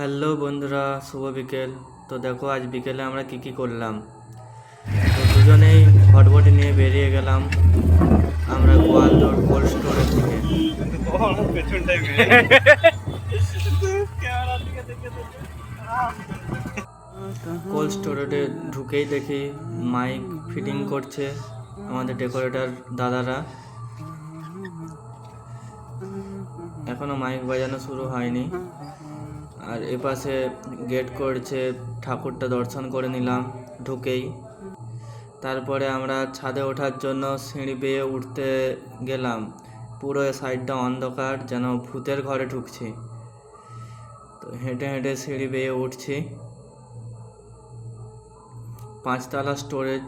Hello বন্ধুরা, শুভ বিকেল। তো দেখো, আজ বিকেলে আমরা কি কি করলাম? তো দুজনেই ভটভটি নিয়ে বেরিয়ে গেলাম আমরা গোয়ালদোর কোল্ড স্টোরের থেকে কোল্ড স্টোরেজে ঢুকেই দেখি মাইক ফিটিং করছে আমাদের ডেকোরেটর দাদারা। এখনও মাইক বাজানো শুরু হয়নি। আর এপাশে গেট করছে, ঠাকুরটা দর্শন করে নিলাম ঢুকেই। তারপরে আমরা ছাদে ওঠার জন্য সিঁড়ি বেয়ে উঠতে গেলাম। পুরো সাইডটা অন্ধকার, যেন ভূতের ঘরে ঢুকছি। তো হেঁটে হেঁটে সিঁড়ি বেয়ে উঠছি। পাঁচতলা স্টোরেজ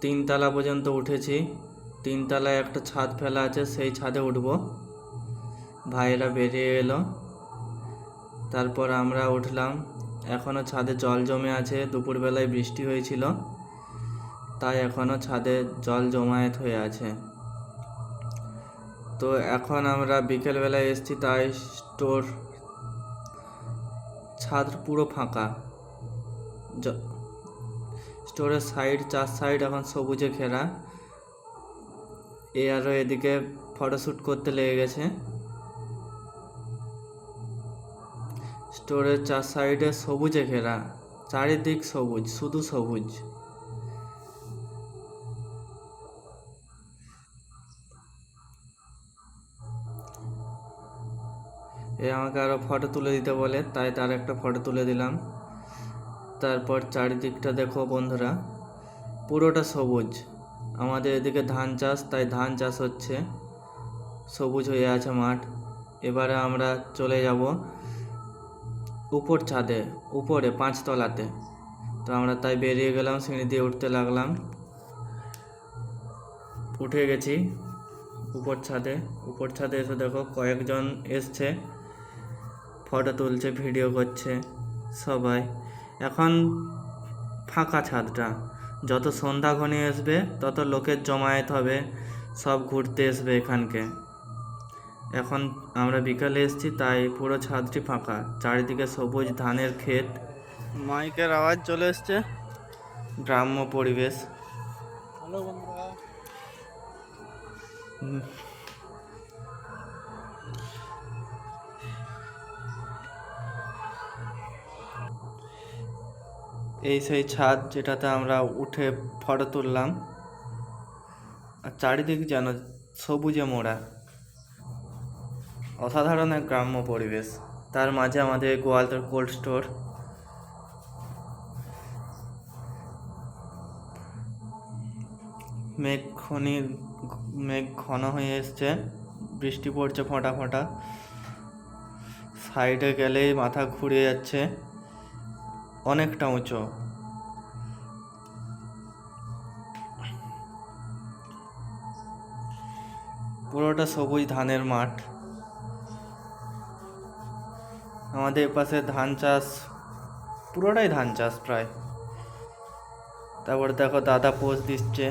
তিনতলা পর্যন্ত উঠেছি। তিনতলায় একটা ছাদ ফেলা আছে, সেই ছাদে উঠবো। ভাইয়েরা বেরিয়ে এলো। তারপর আমরা উঠলাম। এখনও ছাদে জল জমে আছে। দুপুরবেলায় বৃষ্টি হয়েছিল, তাই এখনও ছাদে জল জমায়েত হয়ে আছে। তো এখন আমরা বিকেলবেলায় এসেছি, তাই স্টোর ছাদ পুরো ফাঁকা। স্টোরের সাইড, চার সাইড এখন সবুজে ঘেরা। এ আরও এদিকে ফটোশ্যুট করতে লেগে গেছে। স্টোরের চার সাইডে সবুজে ঘেরা, চারিদিক সবুজ, শুধু সবুজ। এ আমাকে আরও ফটো তুলে দিতে বলে, তাই তার একটা ফটো তুলে দিলাম। তারপর চারিদিকটা দেখো বন্ধুরা, পুরোটা সবুজ। আমাদের এদিকে ধান চাষ, তাই ধান চাষ হচ্ছে। সবুজ হয়ে আছে মাঠ। এবারে আমরা চলে যাব উপর ছাদে, উপরে পাঁচতলাতে তো আমরা তাই বেরিয়ে গেলাম, সিঁড়ি দিয়ে উঠতে লাগলাম। উঠে গেছি উপর ছাদে। উপর ছাদে এসে দেখো কয়েকজন এসছে, ফটো তুলছে, ভিডিও করছে সবাই। এখন ফাঁকা ছাদটা। যত সন্ধ্যা ঘনিয়ে আসবে, তত লোকের জমায়েত হবে, সব ঘুরতে আসবে এখানকে। এখন আমরা বিকালে এসেছি তাই পুরো ছাদটি ফাঁকা। চারিদিকে সবুজ ধানের ক্ষেত। মাইকের আওয়াজ চলে এসছে। গ্রাম্য পরিবেশ। হ্যালো বন্ধুরা। এই সেই ছাদ যেটাতে আমরা উঠে ফটো তুললাম। আর চারিদিক যেন সবুজে মোড়া। অসাধারণ এক গ্রাম্য পরিবেশ। তার মাঝে আমাদের গোয়ালতোর কোল্ড স্টোর। মেঘ খনি, মেঘ ঘন হয়ে এসছে। বৃষ্টি পড়ছে ফোঁটা ফোঁটা। সাইডে গেলেই মাথা ঘুরে যাচ্ছে। অনেকটা উঁচু। পুরোটা সবুজ ধানের মাঠ। আমাদের পাশে ধান চাষ পুরোটাই ধান চাষ প্রায়। তারপর দেখো দাদা পোষ দিচ্ছে।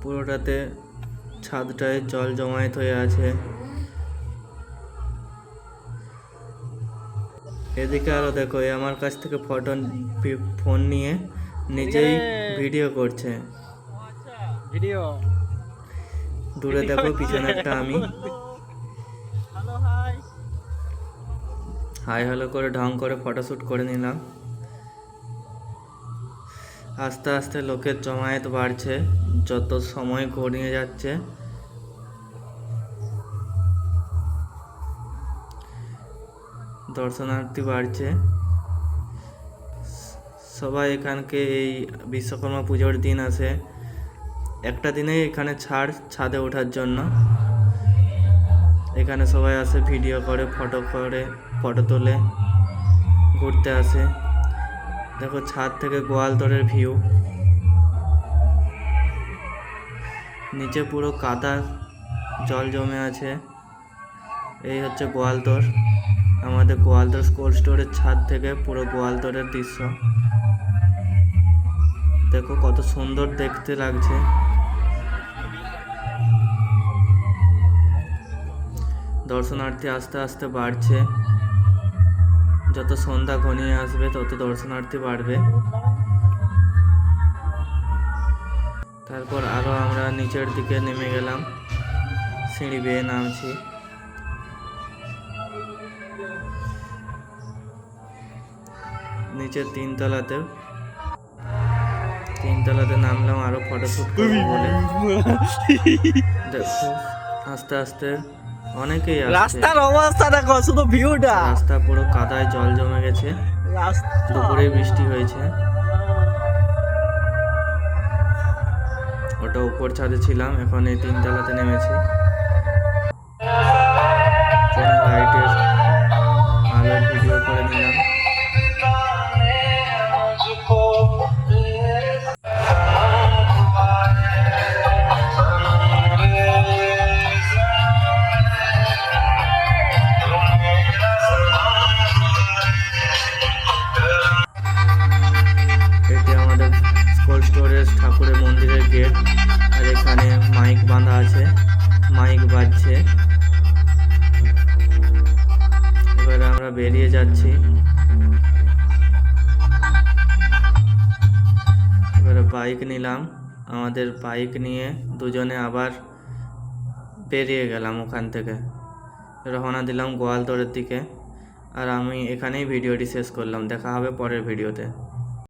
পুরোটাতে ছাদটায় জল জমায়েত হয়ে আছে। এদিকে আরও দেখো এ আমার কাছ থেকে ফটো ফোন নিয়ে নিজেই ভিডিও করছে। ভিডিও। দূরে দেখো পিছনে একটা আমি। হাই হ্যালো করে ঢং করে ফটোশ্যুট করে নিলাম। আস্তে আস্তে লোকের জমায়েত বাড়ছে যত সময় গড়িয়ে যাচ্ছে। দর্শনার্থী বাড়ছে। সবাই এখানকে এই বিশ্বকর্মা পুজোর দিন আসে। একটা দিনেই এখানে ছাড় ছাদে ওঠার জন্য। এখানে সবাই আসে ভিডিও করে ফটো করে ফটো তোলে, ঘুরতে আসে। দেখো ছাদ থেকে গোয়ালতরের ভিউ নিচে পুরো কাদা জল জমে আছে। এই হচ্ছে গোয়ালতর আমাদের গোয়ালতর কোল্ড স্টোরের ছাদ থেকে পুরো গোয়ালতরের দৃশ্য। দেখো কত সুন্দর দেখতে লাগছে। দর্শনার্থী আস্তে আস্তে বাড়ছে। যত সন্ধ্যা ঘনিয়ে আসবে, তত দর্শনার্থী বাড়বে। তারপর আরও আমরা নিচের দিকে নেমে গেলাম। সিঁড়ি বেয়ে নামছি। নিচের তিনতলাতে তিনতলাতে নামলাম, আরও ফটোশ্যুট করব বলে। আস্তে আস্তে অনেকেই আসছে। রাস্তার অবস্থা দেখো শুধু ভিউটা রাস্তা পুরো কাদায় জল জমে গেছে। দুপুরে বৃষ্টি হয়েছে। ওটা উপর ছাদে ছিলাম এখন এই তিনতলাতে নেমেছি। লাইটের বাঁধা আছে মাইক বাজছে। এবারে আমরা বেরিয়ে যাচ্ছি। এবারে বাইক নিলাম। আমাদের বাইক নিয়ে দুজনে আবার বেরিয়ে গেলাম ওখান থেকে। রওনা দিলাম গোয়ালতোড়ের দিকে। আর আমি এখানেই ভিডিওটি শেষ করলাম। দেখা হবে পরের ভিডিওতে।